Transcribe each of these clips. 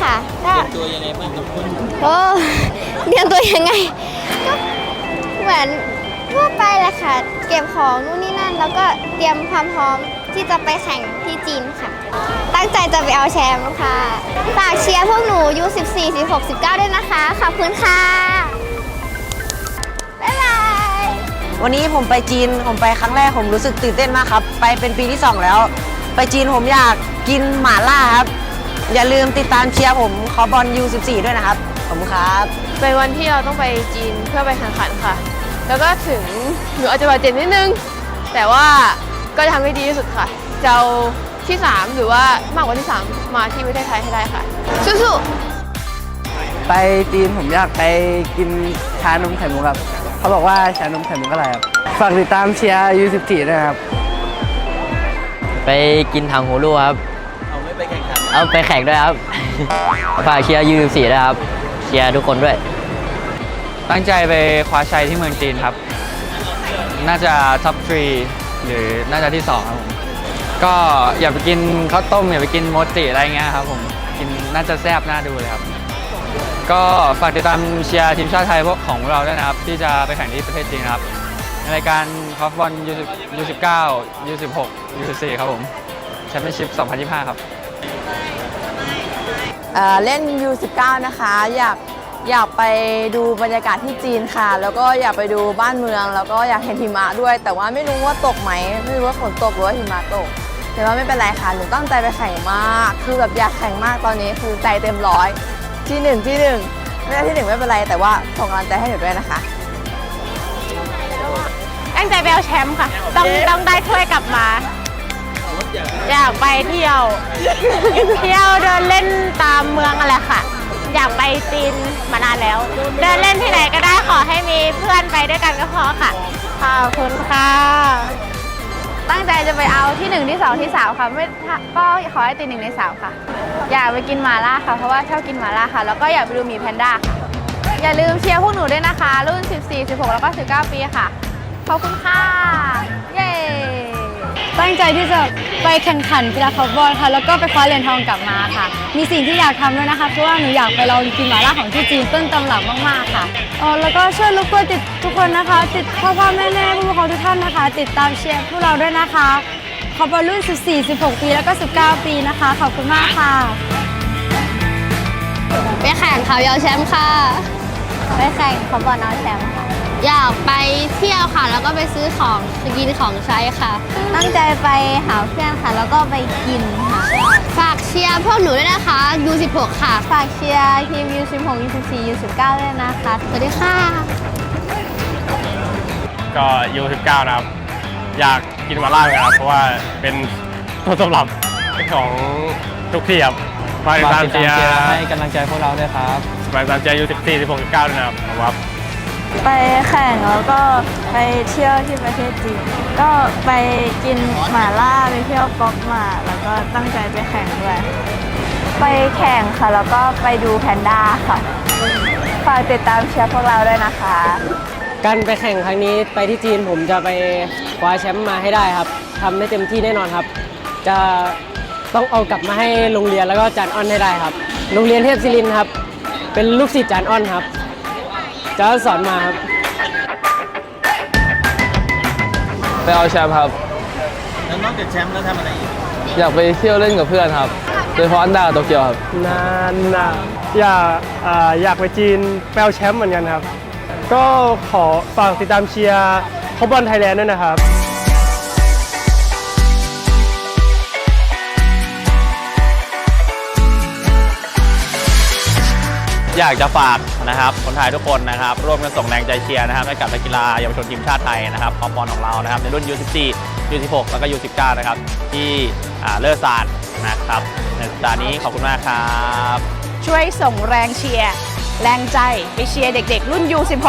ค่ะก็ตัวยังไงบ้างกับคุณโอ้เตรียมตัวยังไงก็เหมือนทั่วไปแหละค่ะ เก็บของนู่นนี่นั่น แล้วก็เตรียมความพร้อมที่จะไปแข่งที่จีนค่ะ ตั้งใจจะไปเอาแชมป์ค่ะฝากเชียร์พวกหนูยู14 16 19 ด้วยนะคะ ขอบคุณค่ะ บ๊ายบาย วันนี้ผมไปจีน ผมไปครั้งแรกผมรู้สึกตื่นเต้นมากครับ ไปเป็นปีที่ 2 แล้ว ไปจีนผมอยากกินหม่าล่าครับ อย่าลืมติดตามเชียร์ผมคอบอล U14 ด้วยนะครับขอบคุณครับเป็นวันที่เราต้องไปจีนเพื่อไปแข่งขันค่ะ แล้วก็ถึงหนูอาจจะบาดเจ็บนิดนึง แต่ว่าก็จะทำให้ดีที่สุดค่ะ จะเอาที่ 3 หรือว่ามากกว่าที่ 3 มาที่ประเทศไทยให้ได้ค่ะสู้ไปจีนผมอยากไปกินชานมไข่มุกครับ เขาบอกว่าชานมไข่มุกอร่อยครับ ฝากติดตามเชียร์ U14 ด้วยนะครับ ไปกินทางหูรูครับ เอาไปแข่งด้วยครับ ฝากเชียร์ยูสี่ด้วยครับ เชียร์ทุกคนด้วย ตั้งใจไปคว้าชัยที่เมืองจีนครับ น่าจะท็อปทรีหรือน่าจะที่2ครับผม ก็อย่าไปกินข้าวต้ม อย่าไปกินโมจิอะไรเงี้ยครับผม กินน่าจะแซ่บน่าดูเลยครับ ก็ฝากติดตามเชียร์ทีมชาติไทยพวกของเราด้วยนะครับ ที่จะไปแข่งที่ประเทศจีนครับ ในรายการคอฟบอล U19 U16 U14 ครับผมแชมเปี้ยนชิพ2025 ครับ เอ่อเล่น U19 นะคะ อยากอยากไปดูบรรยากาศที่จีนค่ะ แล้วก็อยากไปดูบ้านเมือง แล้วก็อยากเห็นหิมะด้วย แต่ว่าไม่รู้ว่าตกไหมไม่รู้ว่าฝนตกหรือว่าหิมะตก แต่ว่าไม่เป็นไรค่ะหนูตั้งใจไปแข่งมาก คือแบบอยากแข่งมากตอนนี้คือใจเต็มร้อยที่หนึ่งที่หนึ่งไม่ได้ที่หนึ่งไม่เป็นไร แต่ว่าส่งกำลังใจให้หนูด้วยนะคะตั้งใจไปเอาแชมป์ค่ะ ต้องต้องได้ถ้วยกลับมา อยากไปเที่ยว เที่ยวเดินเล่นตามเมืองอะไรค่ะ อยากไปจีนมานานแล้ว เดินเล่นที่ไหนก็ได้ขอให้มีเพื่อนไปด้วยกันก็พอค่ะขอบคุณค่ะ ตั้งใจจะไปเอาที่1ที่2ที่3ค่ะไม่ถ้าก็ขอให้ติดหนึ่งใน3ค่ะ อยากไปกินหมาล่าค่ะเพราะว่าชอบกินหมาล่าค่ะ แล้วก็อยากไปดูหมีแพนด้าค่ะอย่าลืมเชียร์พวกหนูด้วยนะคะ รุ่น 14 16 แล้วก็ 19 ปีค่ะ ขอบคุณค่ะ ตั้งใจที่จะไปแข่งขันกีฬาคอร์บอลค่ะ แล้วก็ไปคว้าเหรียญทองกลับมาค่ะ มีสิ่งที่อยากทำด้วยนะคะ เพราะว่าหนูอยากไปลองกินหม่าล่าของที่จีนต้นตำรับมากๆค่ะอ๋อแล้วก็ช่วยรบกวนติดทุกคนนะคะ ติดพ่อพ่อแม่แม่ผู้ปกครองทุกท่านนะคะ ติดตามเชียร์พวกเราด้วยนะคะคอร์บอลรุ่น 14 16 ปี แล้วก็ 19 ปีนะคะ ขอบคุณมากค่ะไปแข่งเขาเยาวแชมป์ค่ะ ไปแข่งเขาบอลเอาแชมป์ค่ะอยากไป เที่ยวค่ะ แล้วก็ไปซื้อของกินของใช้ค่ะ ตั้งใจไปหาเพื่อนค่ะ แล้วก็ไปกินค่ะ ฝากเชียร์พวกหนูด้วยนะคะ U16 ค่ะ ฝากเชียร์ทีม U16 U14 U19 ด้วยนะคะ สวัสดีค่ะก็ยู19นะครับ อยากกินมาล่าเหมือนกันครับ เพราะว่าเป็นต้นตำรับของทุกที่ครับมาติดตามเชียร์ให้กำลังใจพวกเราด้วยครับมาติดตามเชียร์ยู14 16 19ด้วยนะครับผมว่า ไปแข่งแล้วก็ไปเที่ยวที่ประเทศจีนก็ไปกินหม่าล่าไปเที่ยวป๊อกหมาแล้วก็ตั้งใจไปแข่งด้วยไปแข่งค่ะแล้วก็ไปดูแพนด้าค่ะฝากติดตามเชียร์พวกเราด้วยนะคะ การไปแข่งครั้งนี้ไปที่จีนผมจะไปคว้าแชมป์มาให้ได้ครับทำได้เต็มที่แน่นอนครับ จะต้องเอากลับมาให้โรงเรียนแล้วก็จานอ้อนให้ได้ครับ โรงเรียนเทพศิรินครับ เป็นลูกศิษย์จานอ้อนครับ จะสอนมาครับ ไปเอาแชมป์ครับ แล้วนอกจากแชมป์แล้วทำอะไรอีก อยากไปเที่ยวเล่นกับเพื่อนครับ โดยเฉพาะอันดาโตเกียวครับ นานนะอยากอ่าอยากไปจีนแปลแชมป์เหมือนกันครับ ก็ขอฝากติดตามเชียร์คอบอลไทยแลนด์ด้วยนะครับ อยากจะฝากนะครับคนไทยทุกคนนะครับร่วมกันส่งแรงใจเชียร์นะครับให้กับนักกีฬาเยาวชนทีมชาติไทยนะครับปอปอนของเรานะครับในรุ่น U14 U16 แล้วก็ U19 นะครับที่อ่าเลิศศาสตร์นะครับในสัปดาห์นี้ขอบคุณมากครับ ช่วยส่งแรงเชียร์แรงใจไปเชียร์เด็ก ๆ รุ่น U16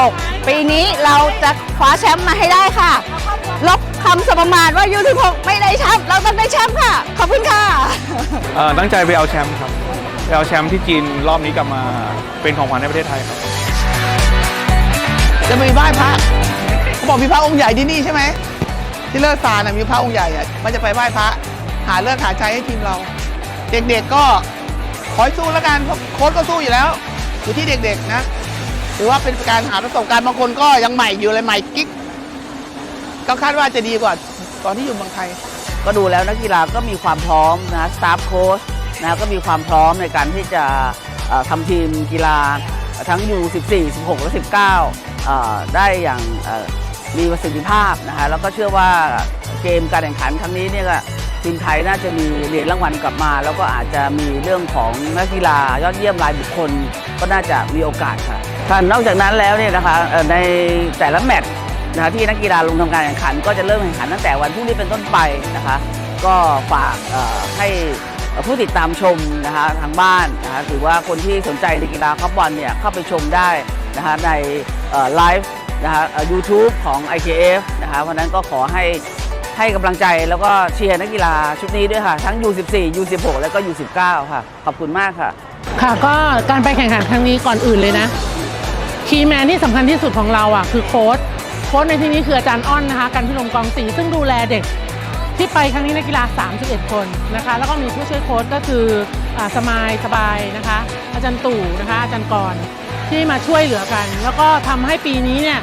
ปีนี้เราจะคว้าแชมป์มาให้ได้ค่ะ ลบคำสมมาทว่า U16 ไม่ได้แชมป์เราต้องได้แชมป์ค่ะ ขอบคุณค่ะเอ่อตั้งใจไปเอาแชมป์ครับไป เอาแชมป์ที่จีนรอบนี้กลับมาเป็นของขวัญในประเทศไทยครับ จะไปไหว้พระเขาบอกมีพระองค์ใหญ่ที่นี่ใช่ไหมที่เลิศซานนะมีพระองค์ใหญ่อะมันจะไปไหว้พระ หาเลิกหาใจให้ทีมเรา เด็กๆก็ขอให้สู้แล้วกันเพราะโค้ชก็สู้อยู่แล้ว อยู่ที่เด็กๆนะถือว่าเป็นการหาประสบการณ์บางคนก็ยังใหม่อยู่เลยใหม่กิ๊กก็คาดว่าจะดีกว่าตอนที่อยู่เมืองไทย ก็ดูแล้วนักกีฬาก็มีความพร้อมนะสตาฟโค้ช นะก็มีความพร้อมในการที่จะทำทีมกีฬาทั้ง U14 16 และ 19 ได้อย่างมีประสิทธิภาพนะคะแล้วก็เชื่อว่าเกมการแข่งขันครั้งนี้เนี่ยทีมไทยน่าจะมีเหรียญรางวัลกลับมา แล้วก็อาจจะมีเรื่องของนักกีฬายอดเยี่ยมรายบุคคล ก็น่าจะมีโอกาสค่ะค่ะนอกจากนั้นแล้วเนี่ยนะคะในแต่ละแมตช์นะคะที่นักกีฬาลงทำการแข่งขัน ก็จะเริ่มแข่งขันตั้งแต่วันพรุ่งนี้เป็นต้นไปนะคะ ก็ฝากให้ ผู้ติดตามชมนะคะทางบ้านนะคะถือว่าคนที่สนใจในกีฬาคัพบอลเนี่ยเข้าไปชมได้นะคะในไลฟ์นะคะยูทูบของ IKF นะคะเพราะนั้นก็ขอให้ให้กำลังใจแล้วก็เชียร์นักกีฬาชุดนี้ด้วยค่ะ ทั้ง U14 U16 แล้วก็ U19 ค่ะ ขอบคุณมากค่ะ ค่ะก็การไปแข่งขันครั้งนี้ก่อนอื่นเลยนะคีย์แมนที่สำคัญที่สุดของเราอะคือโค้ชโค้ชในที่นี้คืออาจารย์อ้อนนะคะการพิรมกองศรีซึ่งดูแลเด็ก ที่ไปครั้งนี้นักกีฬา 31 คนนะคะ แล้วก็มีผู้ช่วยโค้ชก็คืออสมายสบายนะคะ อาจารย์ตู่นะคะอาจารย์กรที่มาช่วยเหลือกัน แล้วก็ทำให้ปีนี้เนี่ย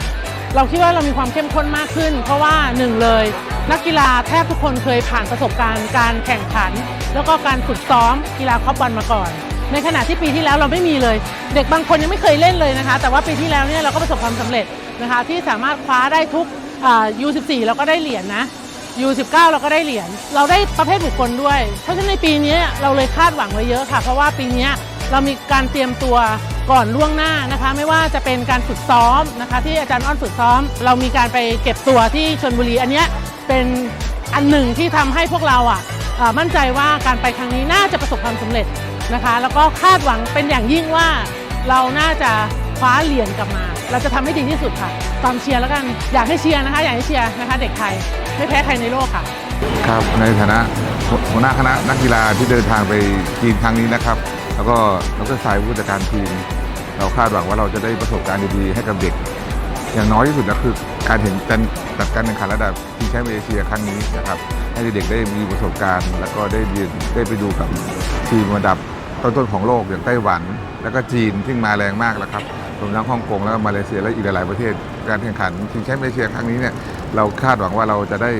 เราคิดว่าเรามีความเข้มข้นมากขึ้น เพราะว่าหนึ่งเลย นักกีฬาแทบทุกคนเคยผ่านประสบการณ์การแข่งขัน แล้วก็การฝึกซ้อมกีฬาคอปบอลมาก่อน ในขณะที่ปีที่แล้วเราไม่มีเลย เด็กบางคนยังไม่เคยเล่นเลยนะคะ แต่ว่าปีที่แล้วเนี่ยเราก็ประสบความสำเร็จนะคะที่สามารถคว้าได้ทุกอ่า U14 เราก็ได้เหรียญนะ U19 เราก็ได้เหรียญ เราได้ประเภทบุคคลด้วย เพราะฉะนั้นในปีนี้เราเลยคาดหวังไว้เยอะค่ะ เพราะว่าปีนี้เรามีการเตรียมตัวก่อนล่วงหน้านะคะ ไม่ว่าจะเป็นการฝึกซ้อมนะคะ ที่อาจารย์อ้อนฝึกซ้อม เรามีการไปเก็บตัวที่ชนบุรี อันนี้เป็นอันหนึ่งที่ทำให้พวกเราอะมั่นใจว่าการไปครั้งนี้น่าจะประสบความสำเร็จนะคะ แล้วก็คาดหวังเป็นอย่างยิ่งว่าเราน่าจะคว้าเหรียญกลับมา เราจะทำให้ดีที่สุดค่ะ ตามเชียร์แล้วกันอยากให้เชียร์นะคะอยากให้เชียร์นะคะ เด็กไทยไม่แพ้ใครในโลกค่ะ ครับในฐานะหัวหน้าคณะนักกีฬาที่เดินทางไปจีนครั้งนี้นะครับ แล้วก็ดรสายผู้จัดการทีม เราคาดหวังว่าเราจะได้ประสบการณ์ดีๆให้กับเด็ก อย่างน้อยที่สุดก็คือการเห็นการจัดการแข่งขันระดับทีมแชมป์เอเชียครั้งนี้นะครับ ให้เด็กๆได้มีประสบการณ์ แล้วก็ได้เรียนได้ไปดูกับทีมระดับต้นๆของโลกอย่างไต้หวัน แล้วก็จีนที่มาแรงมากแล้วครับ รวมทั้งฮ่องกงแล้วก็มาเลเซียและอีกหลายๆประเทศ การแข่งขันทีมแชมป์เอเชียครั้งนี้เนี่ยเราคาดหวังว่าเราจะได้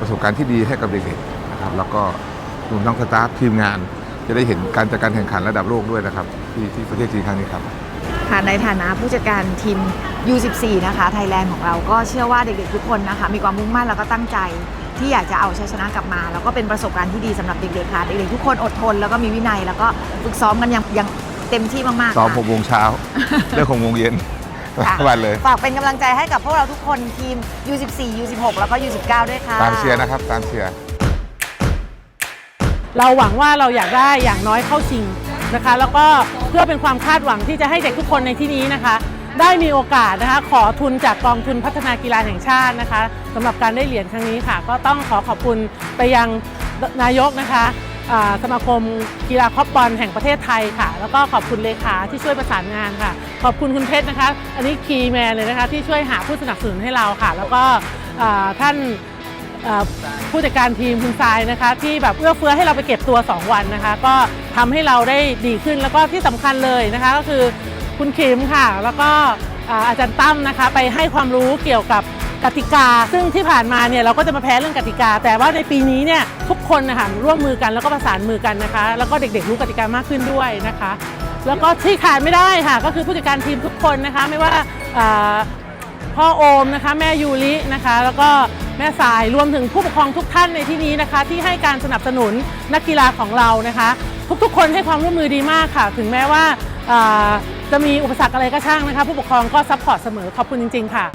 ประสบการณ์ที่ดีให้กับเด็กๆนะครับแล้วก็รวมทั้งสตาฟทีมงาน จะได้เห็นการจัดการแข่งขันระดับโลกด้วยนะครับที่ที่ประเทศจีนครั้งนี้ครับค่ะในฐานะผู้จัดการทีม U14 นะคะไทยแลนด์ของเราก็เชื่อว่าเด็กๆทุกคนนะคะ มีความมุ่งมั่นแล้วก็ตั้งใจที่อยากจะเอาชัยชนะกลับมา แล้วก็เป็นประสบการณ์ที่ดีสำหรับเด็กๆค่ะเด็กๆทุกคนอดทนแล้วก็มีวินัย แล้วก็ฝึกซ้อมกันอย่างอย่าง เต็มที่มากๆซ้อมค่ะหกโมงเช้า เลิกหกโมงเย็นค่ะ ทุกวันเลย ฝากเป็นกำลังใจให้กับพวกเราทุกคนทีม U14 U16 แล้วก็ U19 ด้วยค่ะ ตามเชียร์นะครับ ตามเชียร์ เราหวังว่าเราอยากได้อย่างน้อยเข้าชิงนะคะ แล้วก็เพื่อเป็นความคาดหวังที่จะให้เด็กทุกคนในที่นี้นะคะ ได้มีโอกาสนะคะขอทุนจากกองทุนพัฒนากีฬาแห่งชาตินะคะสำหรับการได้เหรียญครั้งนี้ค่ะ ก็ต้องขอขอบคุณไปยังนายกนะคะอ่า สมาคมกีฬาคอปบอลแห่งประเทศไทยค่ะ แล้วก็ขอบคุณเลขาที่ช่วยประสานงานค่ะ ขอบคุณคุณเพชรนะคะ อันนี้คีย์แมนเลยนะคะที่ช่วยหาผู้สนับสนุนให้เราค่ะ แล้วก็ท่านผู้จัดการทีมคุณทรายนะคะ ที่แบบเอื้อเฟื้อให้เราไปเก็บตัว 2 วันนะคะ ก็ทำให้เราได้ดีขึ้นแล้วก็ที่สำคัญเลยนะคะ ก็คือคุณคิมค่ะ แล้วก็อาจารย์ตั้มนะคะ ไปให้ความรู้เกี่ยวกับ กติกา ซึ่งที่ผ่านมาเนี่ยเราก็จะมาแพ้เรื่องกติกา แต่ว่าในปีนี้เนี่ยทุกคนนะคะร่วมมือกันแล้วก็ประสานมือกันนะคะ แล้วก็เด็กๆรู้กติกามากขึ้นด้วยนะคะ แล้วก็ที่ขาดไม่ได้ค่ะ ก็คือผู้จัดการทีมทุกคนนะคะ ไม่ว่าพ่อโอมนะคะแม่ยูรินะคะ แล้วก็แม่สายรวมถึงผู้ปกครองทุกท่านในที่นี้นะคะ ที่ให้การสนับสนุนนักกีฬาของเรานะคะ ทุกๆ คนให้ความร่วมมือดีมากค่ะ ถึงแม้ว่าจะมีอุปสรรคอะไรก็ช่างนะคะ ผู้ปกครองก็ซัพพอร์ตเสมอขอบคุณจริง ๆ ค่ะ